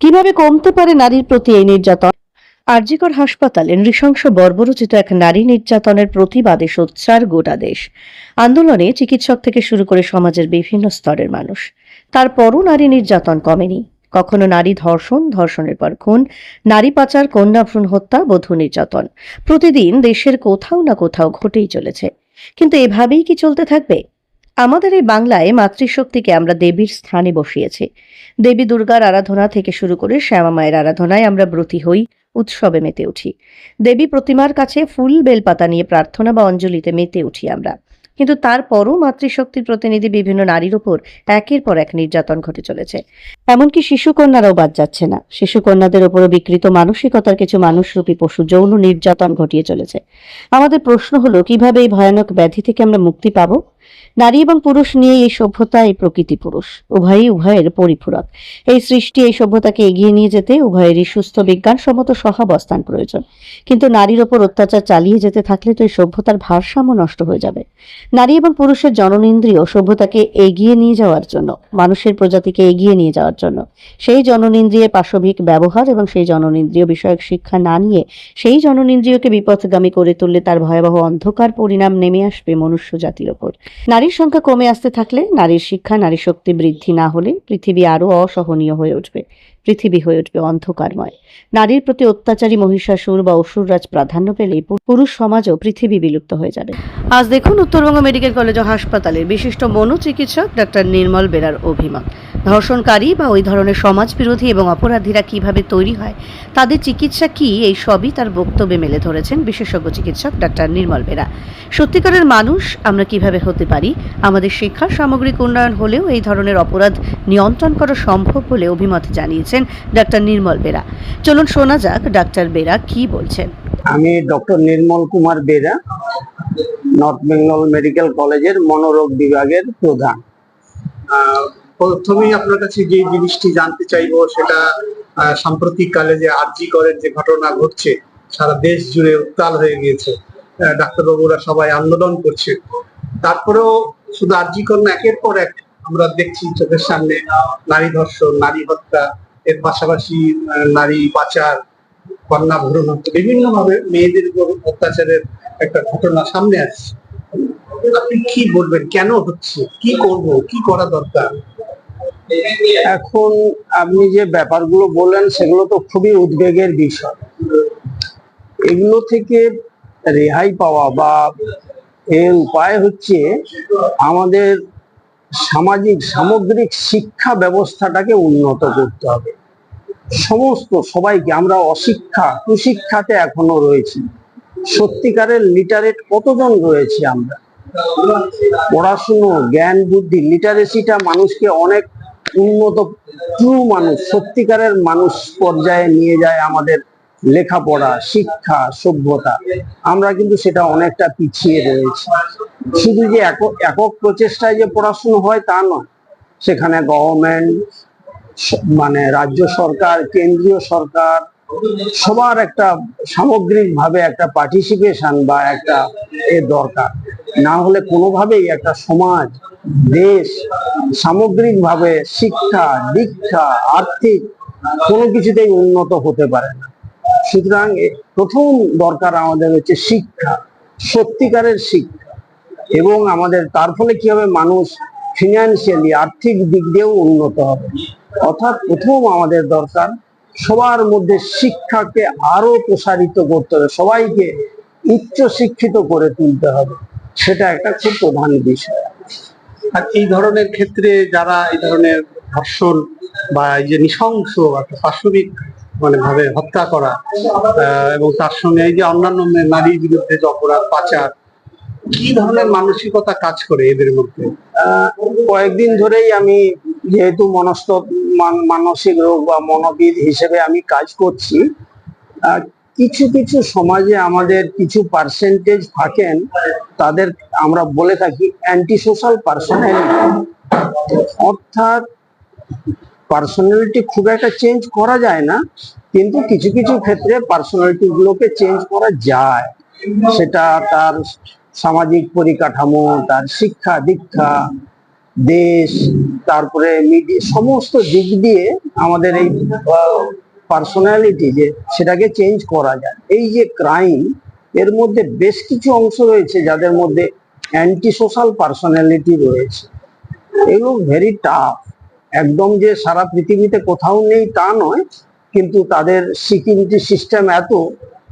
কীভাবে কমতে পারে নারীর প্রতি এই নির্যাতন? আরজিকর হাসপাতালে নৃশংস বর্বরচিত এক নারী নির্যাতনের প্রতিবাদে সোচ্চার গোটা দেশ। আন্দোলনে চিকিৎসক থেকে শুরু করে সমাজের বিভিন্ন স্তরের মানুষ। তারপরও নারী নির্যাতন কমেনি। কখনো নারী ধর্ষণ, ধর্ষণের পর খুন, নারী পাচার কন্যা ভ্রূণ হত্যা, বধূ নির্যাতন। প্রতিদিন দেশের কোথাও না কোথাও ঘটেই চলেছে। কিন্তু এভাবেই কি চলতে থাকবে? আমাদের এই বাংলায় মাতৃশক্তিকে আমরা দেবীর স্থানে বসিয়েছি। দেবী দুর্গার আরাধনা থেকে শুরু করে শ্যামা মায়ের আরাধনায় আমরা ব্রতী হই, উৎসবে মেতে উঠি। দেবী প্রতিমার কাছে ফুল, বেলপাতা নিয়ে প্রার্থনা বা অঞ্জলিতে মেতে উঠি আমরা। কিন্তু তারপরও মাতৃশক্তির প্রতিনিধি বিভিন্ন নারীর উপর একের পর এক নির্যাতন ঘটে চলেছে। এমনকি শিশুকন্যারাও বাদ যাচ্ছে না। শিশুকন্যাদের উপরও বিকৃত মানসিকতার কিছু মানুষরূপী পশু যৌন নির্যাতন ঘটিয়ে চলেছে। আমাদের প্রশ্ন হলো, কীভাবে এই ভয়ানক ব্যাধি থেকে আমরা মুক্তি পাবো? নারী এবং পুরুষ নিয়ে এই সভ্যতা এই প্রকৃতি পুরুষ। উভয়ই উভয়ের পরিপূরক। এই সৃষ্টি, এই সভ্যতাকে এগিয়ে নিয়ে যেতে উভয়েরই সুস্থ বিজ্ঞানসম্মত সহাবস্থান প্রয়োজন। কিন্তু নারীর ওপর অত্যাচার চালিয়ে যেতে থাকলে তো এই সভ্যতার ভারসাম্য নষ্ট হয়ে যাবে। নারী এবং পুরুষের জননেন্দ্রিয় সভ্যতাকে এগিয়ে নিয়ে যাওয়ার জন্য, মানুষের প্রজাতিকে এগিয়ে নিয়ে যাওয়ার জন্য, সেই জননেন্দ্রিয়ের পাশবিক ব্যবহার এবং সেই জননেন্দ্রিয় বিষয়ক শিক্ষা না নিয়ে সেই জননেন্দ্রিয়কে বিপথগামী করে তুললে তার ভয়াবহ অন্ধকার পরিণাম নেমে আসবে মনুষ্য জাতির ওপর। নারীর সংখ্যা কমে আসতে থাকলে নারীর শিক্ষা নারী শক্তি বৃদ্ধি না হলে পৃথিবী আরও অসহনীয় হয়ে উঠবে। পৃথিবী হয়ে উঠবে অন্ধকারময়। নারীর প্রতি অত্যাচারী, মহিষাসুর বা অসুররাজ প্রাধান্য পেলে পুরুষ সমাজও পৃথিবী বিলুপ্ত হয়ে যাবে। আজ দেখুন উত্তরবঙ্গ মেডিকেল কলেজ ও হাসপাতালের বিশিষ্ট মনোচিকিৎসক ডাক্তার নির্মল বেরার অভিমত। ধর্ষণকারী বা ওই ধরনের সমাজ বিরোধী এবং অপরাধীরা কীভাবে তৈরি হয়, তাদের চিকিৎসা কি, এই সবই তার বক্তব্যে মেলে ধরেছেন বিশেষজ্ঞ চিকিৎসক ডাক্তার নির্মল বেরা। সত্যিকারের মানুষ আমরা কীভাবে হতে পারি, আমাদের শিক্ষার সামগ্রিক উন্নয়ন হলেও এই ধরনের অপরাধ নিয়ন্ত্রণ করা সম্ভব বলে অভিমত জানিয়েছেন ডাক্তার নির্মল বেরা। চলুন শোনা যাক ডাক্তার বেরা কি বলছেন। আমি doctor Nirmal Kumar Bera North Bengal medical কলেজের মনোরোগ বিভাগের প্রধান। প্রথমেই আপনার কাছে যে জিনিসটি জানতে চাইব সেটা আহ, সাম্প্রতিক কালে যে আরজি করের যে ঘটনা ঘটছে সারা দেশ জুড়ে উত্তাল হয়ে গিয়েছে। আহ, ডাক্তারবাবুরা সবাই আন্দোলন করছে। তারপরেও শুধু আরজি কর না একের পর এক আমরা দেখছি চোখের সামনে নারী ধর্ষণ নারী হত্যা এর পাশাপাশি নারী পাচার, কন্যা ভ্রূণ হত্যা বিভিন্ন ভাবে মেয়েদের উপর অত্যাচারের একটা ঘটনা সামনে আসছে। আপনি কি বলবেন? কেন হচ্ছে? কি করব? কি করা দরকার? এখন আপনি যে ব্যাপারগুলো বললেন, সেগুলো তো খুবই উদ্বেগের বিষয়। এগুলো থেকে রেহাই পাওয়া বা এর উপায় হচ্ছে আমাদের সামাজিক সামগ্রিক শিক্ষা ব্যবস্থাটাকে উন্নত করতে হবে। সমস্ত সবাইকে, আমরা অশিক্ষা, কুশিক্ষাতে এখনও রয়েছি। সত্যিকারের লিটারেট কতজন রয়েছি আমরা? পড়াশুনো, জ্ঞান, বুদ্ধি লিটারেসিটা মানুষকে অনেক উন্নত ট্রু মানুষ, সত্যিকারের মানুষ পর্যায়ে নিয়ে যায় আমাদের লেখাপড়া, শিক্ষা, সভ্যতা। আমরা কিন্তু সেটা অনেকটা পিছিয়ে রয়েছি। শুধু যে একক প্রচেষ্টায় যে পড়াশুনো হয় তা নয়, সেখানে গভর্নমেন্ট মানে রাজ্য সরকার, কেন্দ্রীয় সরকার, সবার একটা সামগ্রিক ভাবে একটা পার্টিসিপেশন বা একটা এ দরকার। না হলে কোনোভাবেই একটা সমাজ, দেশ সামগ্রিক ভাবে শিক্ষা, দীক্ষা, আর্থিক কোনো কিছুতেই উন্নত হতে পারে না। সুতরাং প্রথম দরকার আমাদের হচ্ছে শিক্ষা, সত্যিকারের শিক্ষা। এবং আমাদের তার ফলে কি হবে? মানুষ ফিনান্সিয়ালি আর্থিক দিক দিয়েও উন্নত হবে। অর্থাৎ প্রথম আমাদের দরকার, সবার মধ্যে শিক্ষাকে আরও প্রসারিত করতে হবে। সবাইকে উচ্চ শিক্ষিত করে তুলতে হবে। সেটা একটা খুব প্রধান বিষয়। আর এই ধরনের ক্ষেত্রে যারা এই ধরনের ধর্ষণ বা এই যে নৃশংস একটা পাশবিক মানে ভাবে হত্যা করা এবং তার সঙ্গে এই যে অন্যান্য নারীর বিরুদ্ধে যে অপরাধ, পাচার কি ধরনের মানসিকতা কাজ করে এদের মধ্যে? কয়েকদিন ধরেই আমি যেহেতু মনস্ত মান- মানসিক রোগ বা মনোবিদ হিসেবে আমি কাজ করছি কিছু কিছু সমাজে আমাদের কিছু পার্সেন্টেজ থাকেন, তাদের আমরা বলে থাকি অ্যান্টি সোশ্যাল পার্সোনালিটি অর্থাৎ পার্সোনালিটি খুব একটা চেঞ্জ করা যায় না, কিন্তু কিছু কিছু ক্ষেত্রে পার্সোনালিটি গুলোকে চেঞ্জ করা যায়। সেটা তার সামাজিক পরিকাঠামো, তার শিক্ষা, দীক্ষা, দেশ, তারপরে মিডিয়া সমস্ত দিক দিয়ে আমাদের এই পার্সোনালিটি যে সেটাকে চেঞ্জ করা যায়। এই যে ক্রাইম এর মধ্যে বেশ কিছু অংশ রয়েছে যাদের মধ্যে অ্যান্টি সোশ্যাল পার্সোনালিটি রয়েছে। এগুলো ভেরি টাফ একদম যে সারা পৃথিবীতে কোথাও নেই তা নয়, কিন্তু তাদের সিকিউরিটি সিস্টেম এত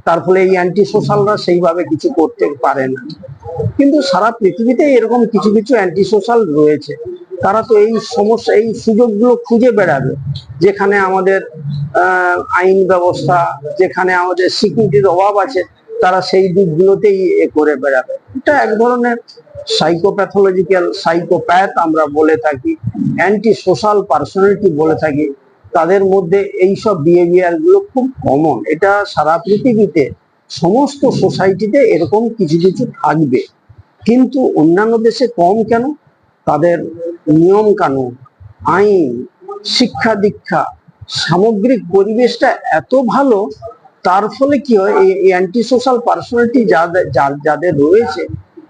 তার ফলে এই অ্যান্টি সোশ্যালরা সেইভাবে কিছু করতে পারে না। কিন্তু সারা পৃথিবীতে এরকম কিছু কিছু অ্যান্টি সোশ্যাল রয়েছে। তারা তো এই সমস্যা, এই সুযোগগুলো খুঁজে বেড়াবে। যেখানে আমাদের আইন ব্যবস্থা, যেখানে আমাদের সিকিউরিটির অভাব আছে, তারা সেই দিকগুলোতেই এ করে বেড়াবে। এটা এক ধরনের সাইকোপ্যাথোলজিক্যাল সাইকোপ্যাথ আমরা বলে থাকি অ্যান্টি সোশ্যাল পার্সোনালিটি বলে থাকি। তাদের মধ্যে এইসব বিহেভিয়ারগুলো খুব কমন এটা সারা পৃথিবীতে, সমস্ত সোসাইটিতে এরকম কিছু কিছু থাকবে। কিন্তু অন্যান্য দেশে কম কেন? তাদের নিয়ম কানুন আইন, শিক্ষা দীক্ষা, সামগ্রিক পরিবেশটা এত ভালো, তার ফলে কি হয়, এই অ্যান্টি সোশ্যাল পার্সোনালিটি যাদের রয়েছে,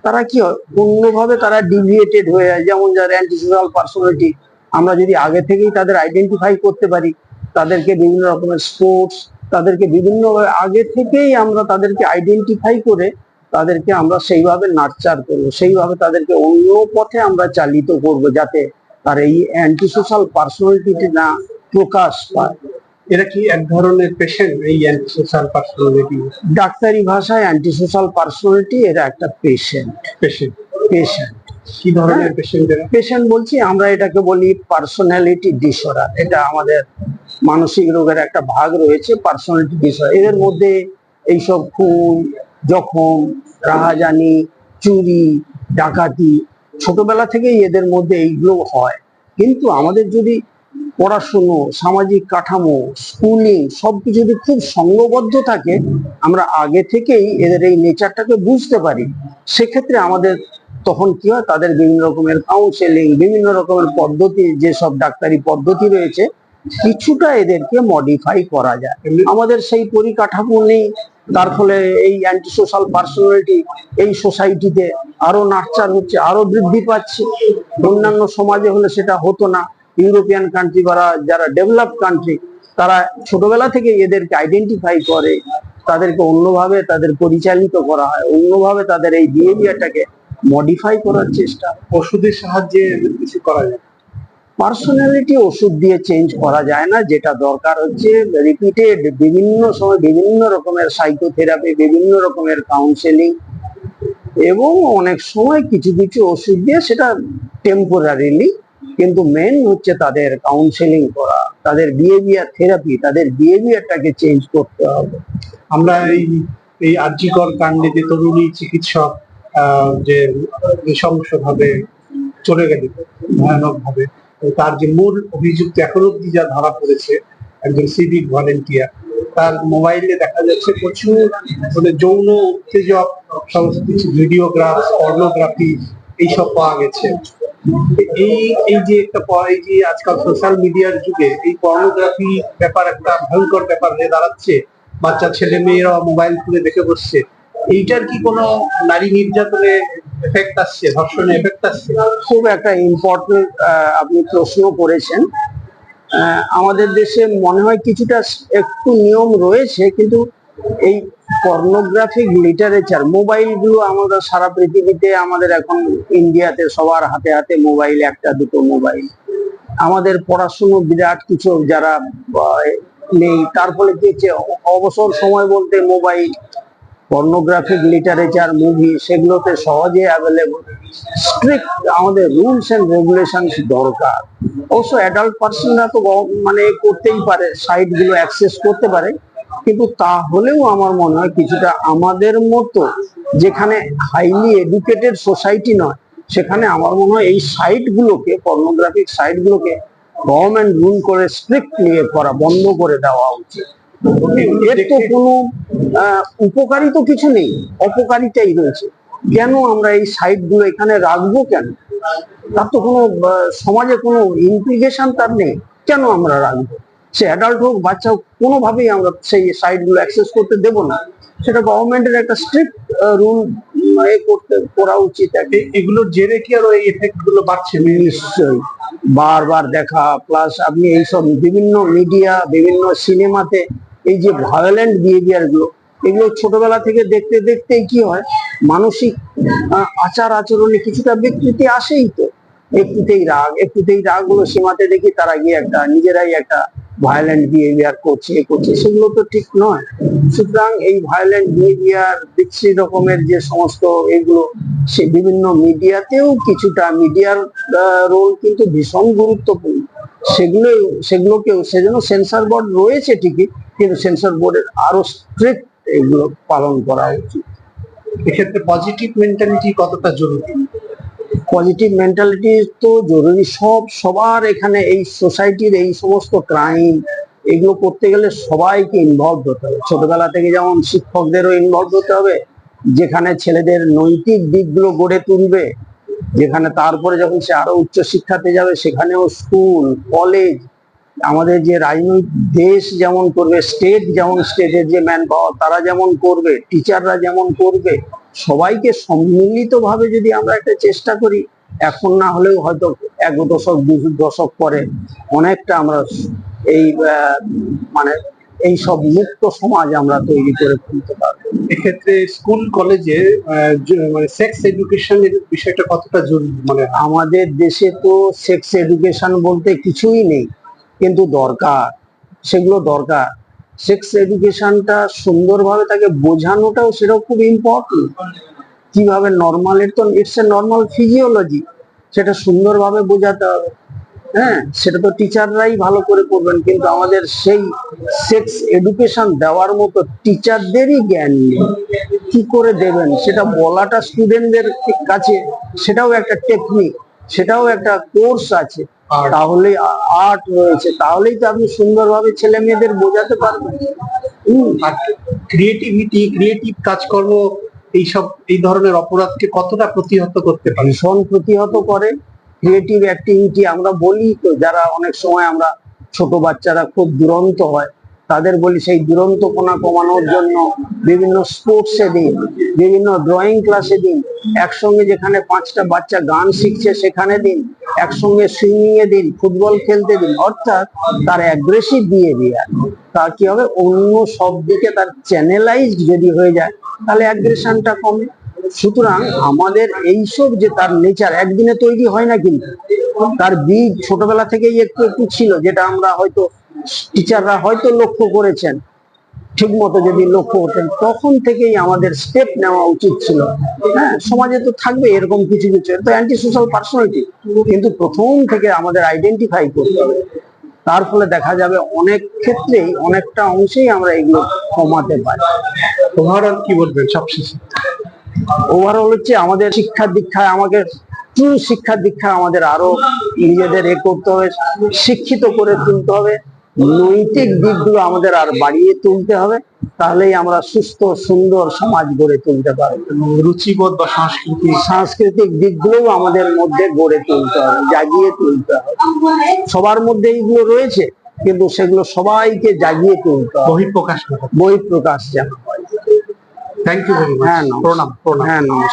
তারা কি হয়, অন্যভাবে তারা ডিভিয়েটেড হয়ে যায়। যেমন যারা অ্যান্টি সোশ্যাল পার্সোনালিটি আমরা যদি আগে থেকেই তাদের আইডেন্টিফাই করতে পারি তাদেরকে বিভিন্ন রকমের স্পোর্টস তাদেরকে বিভিন্ন আগে থেকেই আমরা তাদেরকে আইডেন্টিফাই করে তাদেরকে আমরা সেইভাবে নার্চার করব সেইভাবে তাদেরকে অন্য পথে আমরা চালিত করব যাতে তার এই অ্যান্টি সোশ্যাল পার্সোনালিটি না প্রকাশ পায়। এরা কি এক ধরনের পেশেন্ট এই অ্যান্টি সোশ্যাল পার্সোনালিটি ডাক্তারি ভাষায় অ্যান্টি সোশ্যাল পার্সোনালিটি এরা একটা পেশেন্ট পেশেন্ট পেশেন্ট কি ধরনের পেশেন্ট পেশেন্ট বলছি, আমরা এটাকে বলি পার্সোনালিটি ডিসঅর্ডার এটা আমাদের মানসিক রোগের একটা ভাগ রয়েছে পার্সোনালিটি ডিসঅর্ডার এদের মধ্যে এইসব খুন, জখম, রাহাজানি, চুরি, ডাকাতি, ছোটবেলা থেকেই এদের মধ্যে এইগুলো হয়। কিন্তু আমাদের যদি পড়াশুনো, সামাজিক কাঠামো, স্কুলিং সবকিছু যদি খুব সংঘবদ্ধ থাকে, আমরা আগে থেকেই এদের এই নেচারটাকে বুঝতে পারি। সেক্ষেত্রে আমাদের তখন কি হয়? তাদের বিভিন্ন রকমের কাউন্সেলিং বিভিন্ন রকমের পদ্ধতি যেসব ডাক্তারি পদ্ধতি রয়েছে, কিছুটা এদেরকে মডিফাই করা যায়। আমাদের সেই পরিকাঠামো নেই তার ফলে এই অ্যান্টি সোশ্যাল পার্সোনালিটি এই সোসাইটিতে আরও নার্চার হচ্ছে, আরও বৃদ্ধি পাচ্ছে। অন্যান্য সমাজে হলে সেটা হতো না। ইউরোপিয়ান কান্ট্রি বা যারা ডেভেলপ কান্ট্রি তারা ছোটবেলা থেকে এদেরকে আইডেন্টিফাই করে, তাদেরকে অন্যভাবে তাদের পরিচালিত করা হয়, অন্যভাবে তাদের এই বিহেভিয়ারটাকে মডিফাই করার চেষ্টা। ওষুধের সাহায্যে কিছু করা যায়? পার্সোনালিটি ওষুধ দিয়ে চেঞ্জ করা যায় না। যেটা দরকার হচ্ছে রিপিটেড বিভিন্ন সময় বিভিন্ন রকমের সাইকোথেরাপি বিভিন্ন রকমের কাউন্সেলিং এবং অনেক সময় কিছু কিছু ওষুধ দিয়ে সেটা টেম্পোরারিলি কিন্তু মেন হচ্ছে তাদের কাউন্সেলিং করা তাদের বিহেভিয়ার থেরাপি তাদের বিহেভিয়ারটাকে চেঞ্জ করতে হবে। আমরা এই এই আর্যিকর কাণ্ডে যে তরুণী চিকিৎসক যে নৃশংস ভাবে চলে গেল ভয়ানক ভাবে তার যে মূল অভিযুক্ত এখন অব্দি যা ধরা পড়েছে, একজন সিভিক ভলেন্টিয়ার, তার মোবাইলে দেখা যাচ্ছে প্রচুর মানে যৌন উত্তেজক, সমস্ত কিছু, ভিডিওগ্রাফ, পর্নোগ্রাফি এইসব পাওয়া গেছে। এই এই যে একটা এই যে আজকাল সোশ্যাল মিডিয়ার যুগে এই পর্নোগ্রাফি ব্যাপার একটা ভয়ঙ্কর ব্যাপার হয়ে দাঁড়াচ্ছে। বাচ্চা, ছেলে মেয়েরা মোবাইল খুলে দেখে বসছে। এইটার কি কোনো নারী নির্যাতনে এফেক্ট আসছে ধর্ষণে এফেক্ট আসছে? খুব একটা ইম্পর্টেন্ট আপনি প্রশ্ন করেছেন। আমাদের দেশে মনে হয় কিছুটা একটু নিয়ম রয়েছে, কিন্তু এই পর্নোগ্রাফিক লিটারেচার মোবাইলগুলো আমাদের সারা পৃথিবীতে, আমাদের এখন ইন্ডিয়াতে সবার হাতে হাতে মোবাইল একটা দুটো মোবাইল আমাদের পড়াশুনো বিরাট কিছু যারা নেই, তার ফলে কি হচ্ছে? অবসর সময় বলতে মোবাইল পর্নোগ্রাফিক লিটারেচার মুভি সেগুলোতে সহজে অ্যাভেলেবল স্ট্রিক্ট আমাদের রুলস অ্যান্ড রেগুলেশন দরকার। অবশ্য অ্যাডাল্ট পার্সনরা তো মানে করতেই পারে সাইটগুলো অ্যাক্সেস করতে পারে। কিন্তু তাহলেও আমার মনে হয় কিছুটা আমাদের মতো, যেখানে হাইলি এডুকেটেড সোসাইটি নয়, সেখানে আমার মনে হয় এই সাইটগুলোকে পর্নোগ্রাফিক সাইটগুলোকে গভর্নমেন্ট রুল করে স্ট্রিক্ট স্ট্রিক্টলি করা, বন্ধ করে দেওয়া উচিত। এর তো কোনো উপকারী তো কিছু নেই অপকারিতাই রয়েছে কেন আমরা এই সাইটগুলো এখানে রাখব কেন? তার তো কোনো সমাজে কোনো ইমপ্লিকেশন তার নেই। কেন আমরা রাখব? সে অ্যাডাল্ট হোক বাচ্চা হোক কোনোভাবেই আমরা সেই সাইটগুলো অ্যাক্সেস করতে দেব না। সেটা গভর্নমেন্টের একটা স্ট্রিক্ট রুল এ করতে করা উচিত একটা এ- এগুলোর জেরে কি আরও এই এফেক্টগুলো বাড়ছে? নিশ্চয়ই। বারবার দেখা প্লাস আপনি এইসব বিভিন্ন মিডিয়া বিভিন্ন সিনেমাতে এই যে ভায়োলেন্ট বিহেভিয়ারগুলো, এগুলো ছোটবেলা থেকে দেখতে দেখতে কি হয়? মানসিক আচার আচরণে কিছুটা বিকৃতি আসেই তো। একটুতেই রাগ একটুতেই রাগগুলো সীমাতে দেখি তারা গিয়ে একটা, নিজেরাই একটা ভায়োলেন্ট বিহেভিয়ার করছে, এ করছে, সেগুলো তো ঠিক নয়। সুতরাং এই ভায়োলেন্ট বিহেভিয়ার বিচ্ছিরি রকমের যে সমস্ত এগুলো, সে বিভিন্ন মিডিয়াতেও কিছুটা মিডিয়ার রোল কিন্তু ভীষণ গুরুত্বপূর্ণ। সেগুলো সেগুলোকেও সেজন্য সেন্সর বোর্ড রয়েছে ঠিকই কিন্তু সেন্সর বোর্ডের আরও স্ট্রিক্ট এগুলো পালন করা উচিত। এক্ষেত্রে পজিটিভ মেন্টালিটি কতটা জরুরি? পজিটিভ মেন্টালিটি তো জরুরি সব সবার এখানে এই সোসাইটির এই সমস্ত ক্রাইম এগুলো করতে গেলে সবাইকে ইনভলভ হতে হবে। ছোটবেলা থেকে যেমন শিক্ষকদেরও ইনভলভ হতে হবে যেখানে ছেলেদের নৈতিক দিকগুলো গড়ে তুলবে যেখানে তারপরে যখন সে আরও উচ্চ শিক্ষাতে যাবে, সেখানেও স্কুল কলেজ আমাদের যে রাজনৈতিক দেশ যেমন করবে স্টেট যেমন স্টেটের যে ম্যান পাওয়ার তারা যেমন করবে টিচাররা যেমন করবে, সবাইকে সম্মিলিত ভাবে যদি আমরা একটা চেষ্টা করি, এখন না হলেও হয়তো এক দশক, দু দশক পরে অনেকটা আমরা এই মানে এই সব মুক্ত সমাজ আমরা তৈরি করে তুলতে পারব। এক্ষেত্রে স্কুল কলেজে মানে সেক্স এডুকেশনের বিষয়টা কতটা জরুরি? মানে আমাদের দেশে তো সেক্স এডুকেশন বলতে কিছুই নেই কিন্তু দরকার সেগুলো দরকার। সেক্স এডুকেশনটা সুন্দরভাবে তাকে বোঝানোটাও সেটাও খুব ইম্পর্টেন্ট কীভাবে নর্মাল এর তো ইটস এ নর্মাল ফিজিওলজি সেটা সুন্দরভাবে বোঝাতে হবে। হ্যাঁ সেটা তো টিচাররাই ভালো করে করবেন কিন্তু আমাদের সেই সেক্স এডুকেশন দেওয়ার মতো টিচারদেরই জ্ঞান নেই। কি করে দেবেন? সেটা বলাটা স্টুডেন্টদের কাছে সেটাও একটা টেকনিক সেটাও একটা কোর্স আছে। আর তাহলে আর্ট রয়েছে তাহলেই তো আপনি সুন্দরভাবে ছেলে মেয়েদের বোঝাতে পারবেন। হুম, ক্রিয়েটিভিটি ক্রিয়েটিভ কাজকর্ম এইসব এই ধরনের অপরাধকে কতটা প্রতিহত করতে পারে? ভীষণ প্রতিহত করে। ক্রিয়েটিভ অ্যাক্টিভিটি আমরা বলি তো, যারা অনেক সময় আমরা ছোট বাচ্চারা খুব দুরন্ত হয়, তাদের বলি সেই দুরন্ত দুরন্তপনা কমানোর জন্য বিভিন্ন স্পোর্টসে দিন, বিভিন্ন ড্রয়িং ক্লাসে দিন, একসঙ্গে যেখানে পাঁচটা বাচ্চা গান শিখছে সেখানে দিন, একসঙ্গে সুইমিং এ দিন, ফুটবল খেলতে দিন, অর্থাৎ তার অ্যাগ্রেসিভ বিহেভিয়ার তার কি হবে? অন্য সব দিকে তার চ্যানেলাইজড যদি হয়ে যায়, তাহলে অ্যাগ্রেশনটা কমে। সুতরাং আমাদের এইসব যে তার নেচার একদিনে তৈরি হয় না কিন্তু, তার বীজ ছোটবেলা থেকেই একটু একটু ছিল, যেটা আমরা হয়তো টিচাররা হয়তো লক্ষ্য করেছেন ঠিক মতো যদি লক্ষ্য করতেন, তখন থেকেই আমাদের স্টেপ নেওয়া উচিত ছিল। হ্যাঁ সমাজে তো থাকবে এরকম কিছু কিছু তো অ্যান্টি সোশ্যাল পার্সোনালিটি কিন্তু প্রথম থেকে আমাদের আইডেন্টিফাই করতে হবে। তার ফলে দেখা যাবে অনেক ক্ষেত্রেই অনেকটা অংশেই আমরা এগুলো কমাতে পারি। ওভারঅল কি বলবেন সবশেষে? ওভারঅল হচ্ছে আমাদের শিক্ষা দীক্ষায় আমাকে ট্রু শিক্ষা দীক্ষা আমাদের আরও নিজেদের এ করতে হবে শিক্ষিত করে তুলতে হবে নৈতিক দিকগুলো আমাদের আর বাড়িয়ে তুলতে হবে তাহলেই আমরা সুস্থ সুন্দর সমাজ গড়ে তুলতে পারব। রুচিবোধ বা সংস্কৃতি সাংস্কৃতিক দিকগুলোও আমাদের মধ্যে গড়ে তুলতে হবে জাগিয়ে তুলতে হবে। সবার মধ্যে এইগুলো রয়েছে কিন্তু সেগুলো সবাইকে জাগিয়ে তুলতে হবে। বহিঃপ্রকাশ ঘটাতে বই প্রকাশ যেন হয়। থ্যাংক ইউ ভেরি হ্যাঁ মাচ